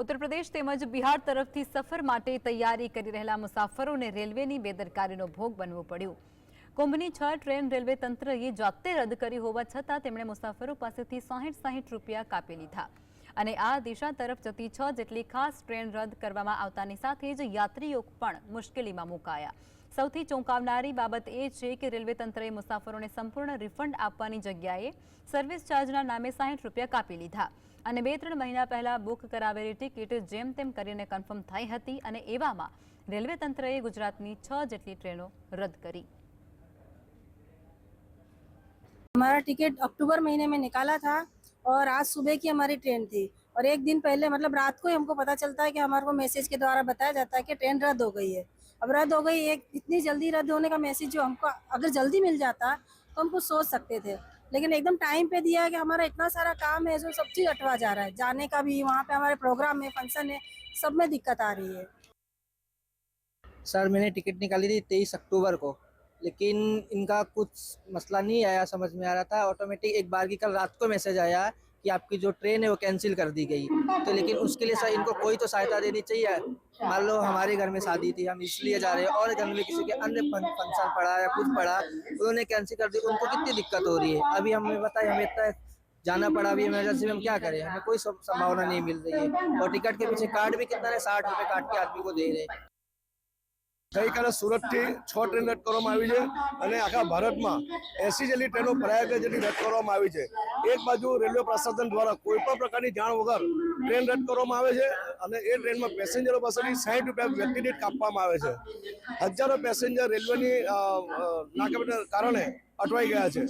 ઉત્તર પ્રદેશ તેમજ બિહાર તરફથી સફર માટે તૈયારી કરી રહેલા મુસાફરોને રેલવેની બેદરકારીનો ભોગ બનવો પડ્યું. કુંભની છ ટ્રેન રેલવે તંત્રએ જાતે રદ કરી હોવા છતાં તેમણે મુસાફરો પાસેથી સાહીઠ સાહીઠ રૂપિયા કાપી લીધા. અને આ દિશા તરફ જતી છ જેટલી ખાસ ટ્રેન રદ કરવામાં આવતાની સાથે જ યાત્રીઓ પણ મુશ્કેલીમાં મુકાયા. સૌથી ચોંકાવનારી બાબત એ છે કે રેલવે તંત્રએ મુસાફરોને સંપૂર્ણ રિફંડ આપવાની જગ્યાએ સર્વિસ ચાર્જના નામે સાહીઠ રૂપિયા કાપી લીધા અને બે ત્રણ મહિના પહેલા બુક કરાવેલી ટિકિટ જેમ તેમ કરીને કન્ફર્મ થઈ હતી અને એવામાં રેલવે તંત્રએ ગુજરાતની છ જેટલી ટ્રેનો રદ કરી हमारा टिकट अक्टूबर महीने में निकाला था और आज सुबह की हमारी ट्रेन थी और एक दिन पहले मतलब रात को ही हमको पता चलता है कि हमारे को मैसेज के द्वारा बताया जाता है कि ट्रेन रद्द हो गई है अब रद्द हो गई, एक इतनी जल्दी रद्द होने का मैसेज जो हमको अगर जल्दी मिल जाता तो हम कुछ सोच सकते थे। लेकिन एकदम टाइम पे दिया है कि हमारा इतना सारा काम है जो सब चीज़ अटवा जा रहा है। जाने का भी, वहाँ पे हमारे प्रोग्राम है फ़ंक्शन है, सब में दिक्कत आ रही है। सर, मैंने टिकट निकाली थी तेईस अक्टूबर को, लेकिन इनका कुछ मसला नहीं आया, समझ में आ रहा था। ऑटोमेटिक एक बार की कल रात को मैसेज आया कि आपकी जो ट्रेन है वो कैंसिल कर दी गई तो लेकिन उसके लिए सर इनको कोई तो सहायता देनी चाहिए मान लो हमारे घर में शादी थी हम इसलिए जा रहे हैं और घर में किसी के अन्य फं- फंक्शन पड़ा या कुछ पड़ा उन्होंने कैंसिल कर दी उनको कितनी दिक्कत हो रही है अभी हमें बताए हमें इतना जाना पड़ा अभी इमरजेंसी में हम क्या करें हमें कोई सं- संभावना नहीं मिल रही है और टिकट के पीछे कार्ड भी कितना है साठ रुपए काट के आदमी को दे रहे हैं ગઈકાલે સુરતથી છ ટ્રેન રદ કરવામાં આવી છે અને આખા ભારતમાં એસી જેટલી ટ્રેનો પ્રયાગરાજ જેટલી રદ કરવામાં આવી છે એક બાજુ રેલવે પ્રશાસન દ્વારા કોઈ પણ પ્રકારની જાણ વગર ટ્રેન રદ કરવામાં આવે છે અને એ ટ્રેનમાં પેસેન્જરો પાસેથી સાહીઠ રૂપિયા વ્યક્તિ દીઠ કાપવામાં આવે છે. હજારો પેસેન્જર રેલવેની નાકાબંધીના કારણે અટવાઈ ગયા છે.